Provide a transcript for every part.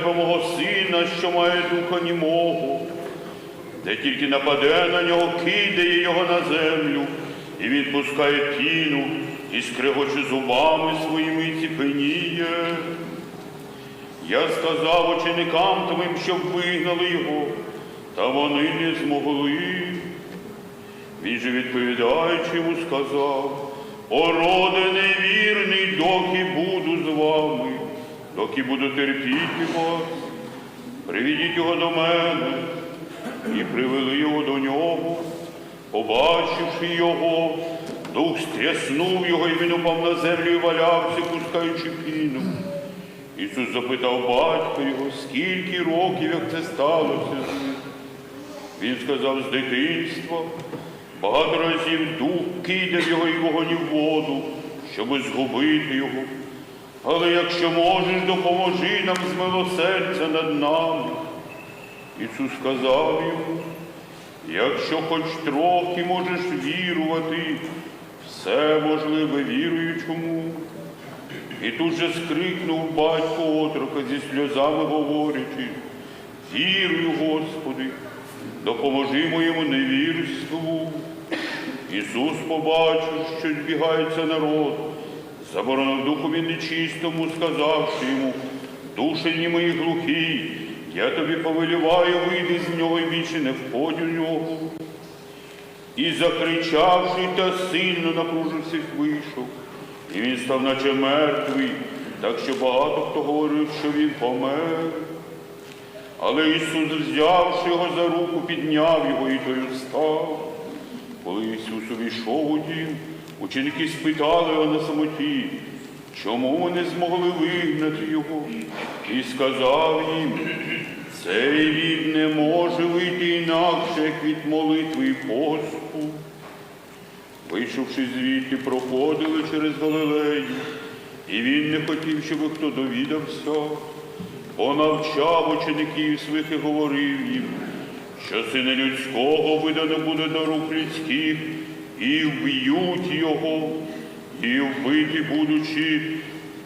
тебе мого сина, що має духа німого. Де тільки нападе на нього, кидає його на землю, і він пускає піну, і скрегоче зубами своїми і ціпеніє. Я сказав ученикам твоїм, щоб вигнали його, та вони не змогли. Він же відповідаючи йому сказав, породе невірний, доки буду з вами, доки буду терпіти вас. Приведіть його до мене і привели його до нього. Побачивши його, дух стряснув його, і він упав на землю і валявся, пускаючи піну. Ісус запитав батька його, скільки років, як це сталося з ним. Він сказав з дитинства, багато разів дух кидав його і вогонь в воду, щоби згубити його. Але якщо можеш, допоможи нам з милосердя над нами. Ісус сказав йому, якщо хоч трохи можеш вірувати, все можливе віруючому. І тут же скрикнув батько отрока зі сльозами говорячи, вірую, Господи, допоможи моєму невірству. Ісус побачив, що збігається народ, заборонив духові нечистому, сказавши йому, душені мої глухі, я тобі повеліваю, вийди з нього і більше не входь у нього. І закричавши та сильно напружився, вийшов. І він став наче мертвий, так що багато хто говорив, що він помер. Але Ісус, взявши його за руку, підняв його і той встав. Коли Ісус увійшов у дім, ученики спитали його на самоті, чому вони змогли вигнати його, і сказав їм, цей рід не може вийти інакше, як від молитви і посту. Вийшовши звідти, проходили через Галилею, і він не хотів, щоб хто довідався, бо навчав учеників своїх і говорив їм, що сина людського видано буде до рук людських, і вб'ють його, і вбиті будучи,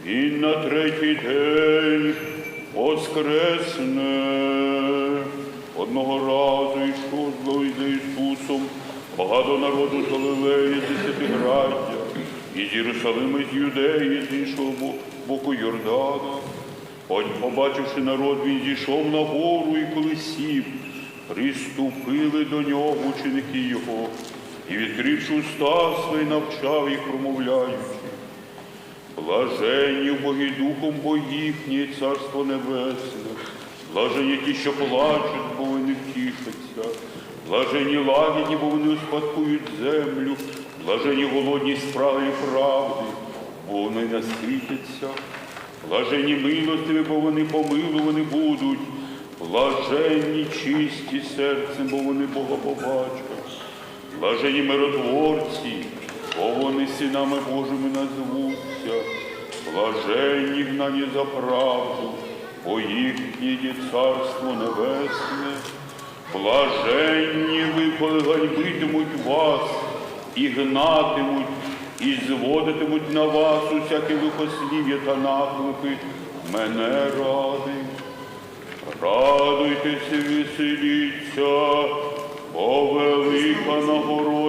він на третій день воскресне. Одного разу йшов злой за Ісусом, багато народу з Галилеї, з Десятиграддя, і з Єрусалима, з Юдеї, з іншого боку Йордана. От, побачивши народ, він зійшов на гору і коли сів, приступили до нього ученики його, і, відкривши уста свої, навчав їх, промовляючи. Блаженні в Богі Духом, бо їхнє Царство Небесне. Блаженні ті, що плачуть, бо вони втішаться. Блаженні лагідні, бо вони успадкують землю. Блаженні голодні справи і правди, бо вони наситяться. Блаженні милостиві, бо вони помилувані будуть. Блаженні чисті серцем, бо вони Бога побачать. Блажені миротворці, бо вони синами Божими назвуться, блаженні гнані за правду, бо їхнє царство небесне, блаженні ви, коли ганьбитимуть вас і гнатимуть, і зводитимуть на вас усяке вихослів'я та наклики. мене ради. Радуйтеся, веселіться, бо велика нагорода